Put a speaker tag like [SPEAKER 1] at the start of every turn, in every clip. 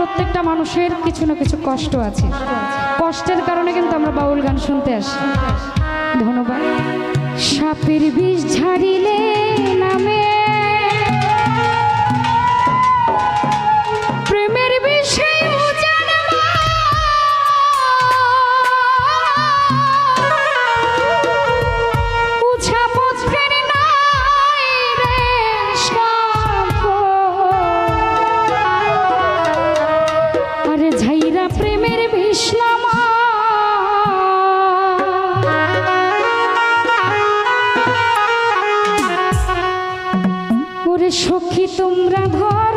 [SPEAKER 1] প্রত্যেকটা মানুষের কিছু না কিছু কষ্ট আছে। কষ্টের কারণে কিন্তু আমরা বাউল গান শুনতে আসি। ধন্যবাদ। সাপের বিষ ঝাড়িলে নামে সখী তোমরা ধর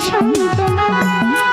[SPEAKER 1] সুরজ ভাই যতই তোমরা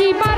[SPEAKER 1] শিবা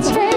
[SPEAKER 1] that's.